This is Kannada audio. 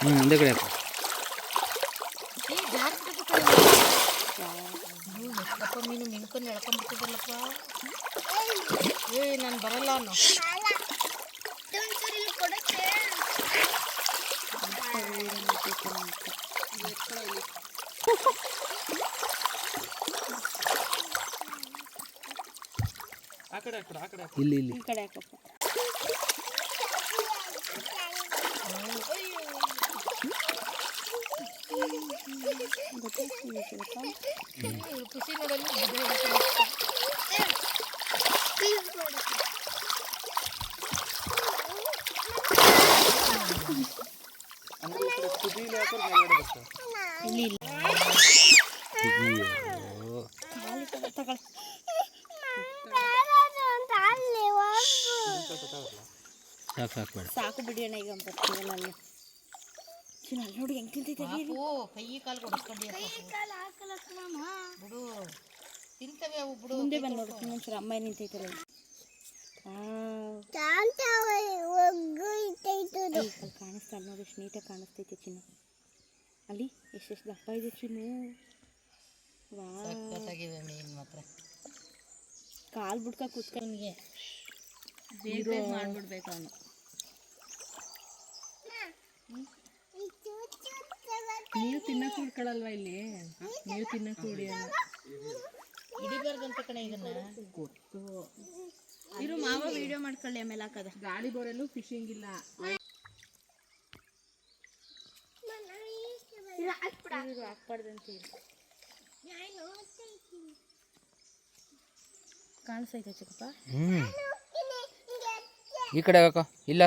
ಹ್ಞೂ ಒಂದೇ ಕಡೆ ಹಾಕು. ಮೀನು ಮಿನ್ಕೊಂಡು ಎಳ್ಕೊಂಡ್ಬಿಟ್ಟಿದ್ದಲ್ಲಪ್ಪ ಏ ನಾನು ಬರಲ್ಲ ಅನ್ನೋ. ಇಲ್ಲಿ ಇಲ್ಲಿ. ಸಾಕು ಸಾಕು ಬೇಡ ಸಾಕು ಬಿಡಿ ಅಣ್ಣ ಈಗ ಬರ್ತೀವಲ್ಲ ಅಲ್ಲಿ ಚಿನ್ನ ಅಲ್ಲಿ ನೋಡಿ ಹೆಂಗ್ ತಿಂತೈತೆ. ಪಾಪು ಕೈ ಕಾಲು ಕೊಡಿಸ್ಕೊಂಡಿ ಬಿಡು. ತಿಂತವೆ ಅವು ಬಿಡು. ಮುಂದೆ ಬಂದು ನೋಡು ಇನ್ನೊಂದ್ಸಲ ಅಮ್ಮ ನಿಂತೈತಲ್ಲ ಕಾಣಿಸ್ತಾ ಅಲ್ಲಿ ನೋಡಿ ಎಷ್ಟು ನೀಟಾಗಿ ಕಾಣಿಸ್ತೈತೆ ಚಿನ್ನ. ಅಲ್ಲಿ ಎಷ್ಟೆಷ್ಟು ದಪ್ಪ ಇದೆ ಚಿನ್ನು. ಮಾತ್ರ. ಕಾಲು ಬಿಡ್ಕ ಕೂತ್ಕೊಂಡ್ಗೆ ಬೇಗ ಮಾಡ್ಬಿಡ್ಬೇಕು ಅವನು. ನೀವು ತಿನ್ನಕ್ ಹುಡ್ಕೊಳಲ್ವಾ ಇಲ್ಲಿ? ನೀವು ತಿನ್ನಕ್ ಕೂಡಿ ಹಿಡಿಬಾರ್ದಂತ ಕಣೆ ಇದನ್ನ ಗೊತ್ತು ಇರು ಮಾವ ವಿಡಿಯೋ ಮಾಡ್ಕೊಳ್ಳಿ ಆಮೇಲೆ ಹಾಕದ. ಗಾಳಿ ಬರಲು ಫಿಶಿಂಗ್ ಇಲ್ಲ. ಹಾಕ್ಬಾರ್ದಂತ ಕಾಣಿಸ್ತೈತೆ ಚಿಕ್ಕಪ್ಪ? ಈ ಕಡೆ ಹಾಕೋ. ಇಲ್ಲ.